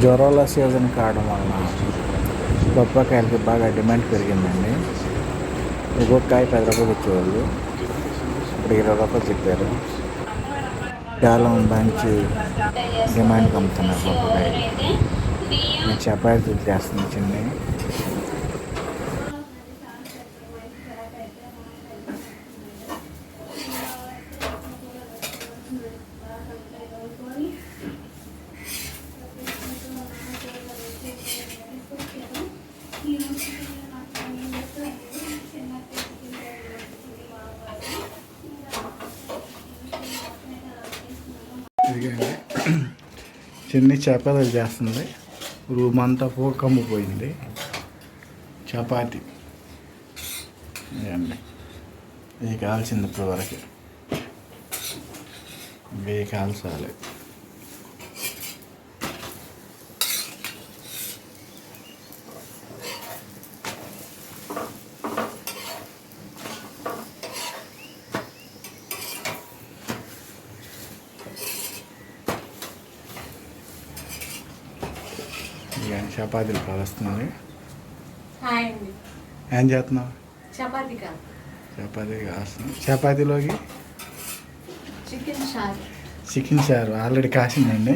జ్వరాల season కావడం వలన బొప్పకాయలకి బాగా డిమాండ్ పెరిగిందండి. ఒక్కొక్క కాయ పది రూపాయలు ఇచ్చేవాళ్ళు ఇప్పుడు ఇరవై రూపాయలు చెప్పారు. చాలా మంచి డిమాండ్కి అమ్ముతున్నారు బొప్పకాయ నేను చపాతీ చేస్తుంది చిన్నవి ఇదిగండి చిన్ని చేపలు చేస్తుంది. రూమ్ అంతా పోకమ్మిపోయింది చపాతి. అండి ఇది కావాల్సింది ఇప్పటివరకు. ఇవి కాల్చాలి ఇక చపాతీలు అండి. ఏం చేస్తున్నావు? చపాతీ చపాతీ కాస్తుంది చపాతీలోకి? చికెన్ షార్ చికెన్ చారు ఆల్రెడీ కాసిందండి.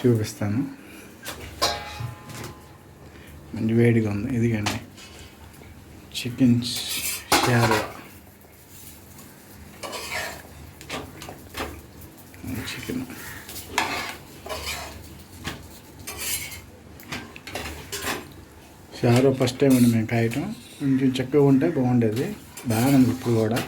చూపిస్తాను. మంచి వేడిగా ఉంది. ఇదిగండి. చికెన్ చారు. చికెన్. చారు ఫస్ట్ టైం అండి మేము కాయటం. కొంచెం చక్కగా ఉంటే బాగుండేది. బాగా ఉంది ఇప్పుడు కూడా.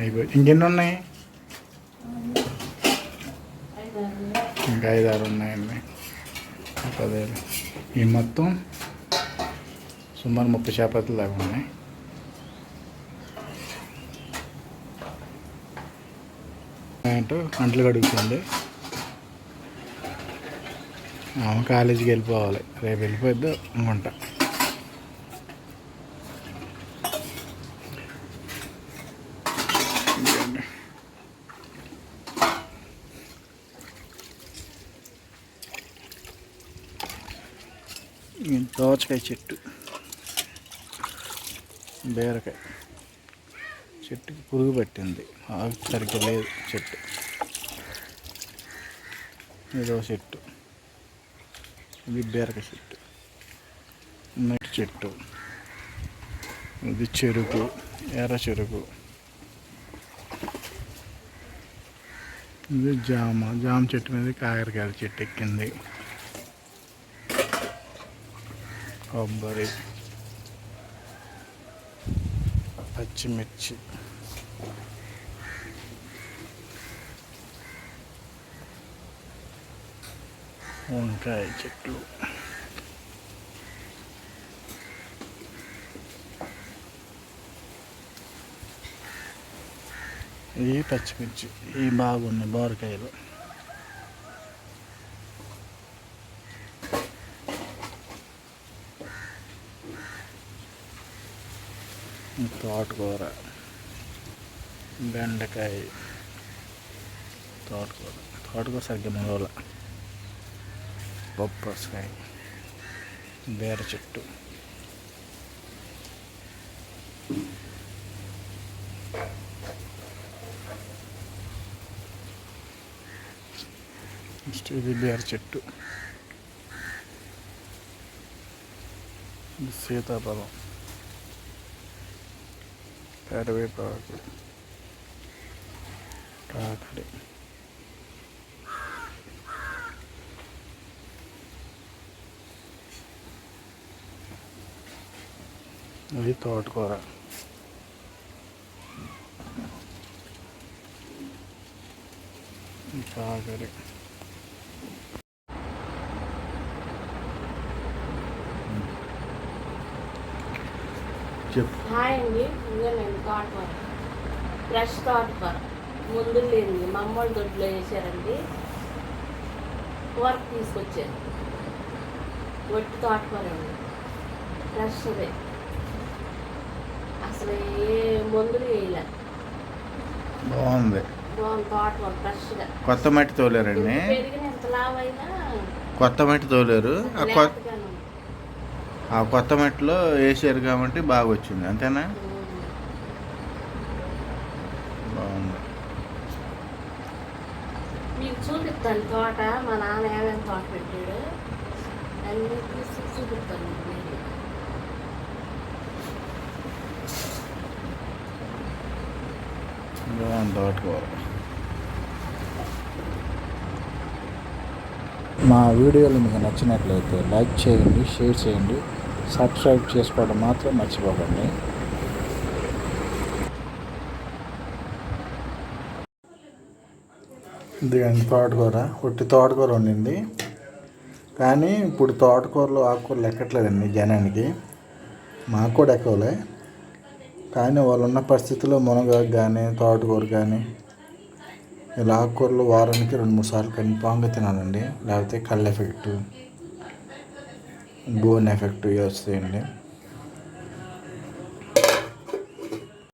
అయిపోయి ఇంకెన్ని ఉన్నాయి? ఇంకా ఐదారు ఉన్నాయండి. పదేళ్ళు ఈ మొత్తం సుమారు ముప్పై చేపలు దాకా ఉన్నాయి. అంటే అంట్లు కడుగుతుంది. ఆమె కాలేజీకి వెళ్ళిపోవాలి. రేపు వెళ్ళిపోద్దు అనుకుంటా. దోచకాయ చెట్టు. బీరకాయ. చెట్టుకి పురుగు పట్టింది. ఆకు సరిగ్గా లేదు చెట్టు. ఏదో చెట్టు. ఇది బెరక చెట్టు. మెట్టి చెట్టు. ఇది చెరుకు ఎర్ర చెరుకు. ఇది జామ. జామ చెట్టు మీద కాకరకాయల చెట్టు ఎక్కింది. కొబ్బరి. పచ్చిమిర్చి. వంకాయ చెట్లు. ఇవి పచ్చిమిర్చి. ఇవి బాగున్నాయి బోరకాయలు. తోటకూర బెండకాయ తోటకూర. తోటకూర సరిగ్గా మొదల బొప్పస్కాయ బీర చెట్టు నెక్స్ట్ ఇది బీర చెట్టు సీతాఫలం. കറിവേപ്പാക്ക് കാക്കടി. ഇത് തോട്ടക്കോറ കാക്കടി. చెప్పు. హాయ్ అండి ఇదేనండి తోటకూర ఫ్రెష్ తోటకూర ముందు లేనిది మా అమ్మోళ్ళ దొడ్లో వేసారండి. కూరకు తీసుకొచ్చారు. వట్టి తోటకూర అండి ఫ్రెష్దే అసలు ఏ మందులు వేయలే. బాగుంది. బాగుంది తోటకూర ఫ్రెష్గా కొత్త మట్టి తోలేరండి. పెరిగిన ఎంత లావైనా కొత్త మట్టి తోలేరు. ఆ కొత్త మట్టిలో వేసారు కాబట్టి బాగా వచ్చింది అంతేనా. బాగుంది. మీకు చూపిస్తాను తోట మా నాన్న ఏమేమి తోట పెట్టాడు. అన్నీ తీసి చూపిస్తాను. బాగుంది తోటకూర మా వీడియోలు మీకు నచ్చినట్లయితే లైక్ చేయండి షేర్ చేయండి. సబ్స్క్రైబ్ చేసుకోవడం మాత్రం మర్చిపోకండి. ఇదిగండి తోటకూర. ఒట్టి తోటకూర వండింది. కానీ ఇప్పుడు తోటకూరలు ఆకుకూరలు ఎక్కట్లేదండి జనానికి. మాకు కూడా ఎక్కవలే. కానీ వాళ్ళు ఉన్న పరిస్థితుల్లో మునగాకు కానీ తోటకూర కానీ ఇలా ఆకుకూరలు వారానికి రెండు మూడు సార్లు కన్ఫామ్గా తినాలండి. లేకపోతే కళ్ళు ఎఫెక్ట్ బోన్ ఎఫెక్ట్ ఇవి వస్తాయండి